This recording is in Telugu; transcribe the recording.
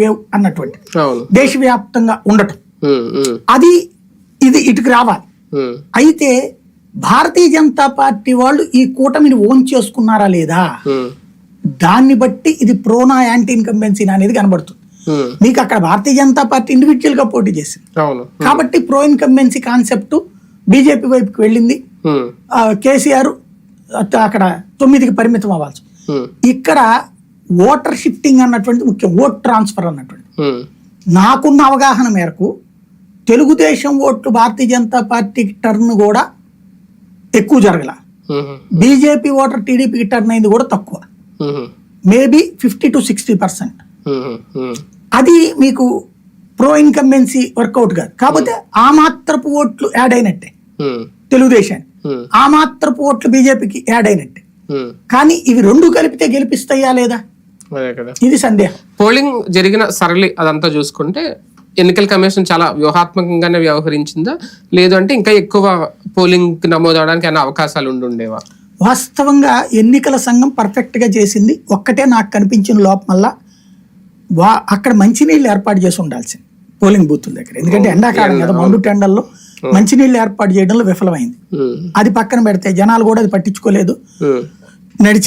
వేవ్ అన్నటువంటి. దేశవ్యాప్తంగా ఉండటం. అది ఇది ఇటుకు రావాలి. అయితే భారతీయ జనతా పార్టీ వాళ్ళు ఈ కూటమిని ఓన్ చేసుకున్నారా లేదా? దాన్ని బట్టి ఇది ప్రోనా యాంటీ ఇన్కంబెన్సీ అనేది కనబడుతుంది. మీకు అక్కడ భారతీయ జనతా పార్టీ ఇండివిజువల్గా పోటీ చేసింది. కాబట్టి ప్రో ఇన్కంబెన్సీ కాన్సెప్ట్ బీజేపీ వైపుకి వెళ్ళింది. కేసీఆర్ అక్కడ తొమ్మిదికి పరిమితం అవ్వాల్సి. ఇక్కడ ఓటర్ షిఫ్టింగ్ అన్నటువంటి ముఖ్యం ఓట్ ట్రాన్స్ఫర్ అన్నటువంటి నాకున్న అవగాహన మేరకు తెలుగుదేశం ఓట్లు భారతీయ జనతా పార్టీకి టర్న్ కూడా ఎక్కువ జరగల. బీజేపీ ఓటర్ టీడీపీకి టర్న్ అయింది కూడా తక్కువ. Maybe fifty to sixty percent. అది మీకు ప్రో ఇన్కంబెన్సీ వర్కౌట్ కాదు. కాకపోతే ఆ మాత్రపు ఓట్లు యాడ్ అయినట్టే. ఉమ్, ఆ మాత్రపు ఓట్లు బీజేపీకి యాడ్ అయినట్టే. కానీ ఇవి రెండు కలిపితే గెలిపిస్తాయా లేదా? ఇది సందేహం. పోలింగ్ జరిగిన సరళి అదంతా చూసుకుంటే ఎన్నికల కమిషన్ చాలా వ్యూహాత్మకంగానే వ్యవహరించిందా? లేదు అంటే ఇంకా ఎక్కువ పోలింగ్ నమోదు అవడానికి ఏమైనా అవకాశాలు ఉండి ఉండేవా వాస్తవంగా ఎన్నికల సంఘం పర్ఫెక్ట్గా చేసింది ఒక్కటే నాకు కనిపించిన లోపం వల్ల వా అక్కడ మంచినీళ్ళు ఏర్పాటు చేసి ఉండాల్సింది పోలింగ్ బూతుల దగ్గర. ఎందుకంటే ఎండాకాలం కదా మండు టెండల్లో మంచినీళ్ళు ఏర్పాటు చేయడంలో విఫలమైంది. అది పక్కన పెడితే జనాలు కూడా అది పట్టించుకోలేదు. నడిచి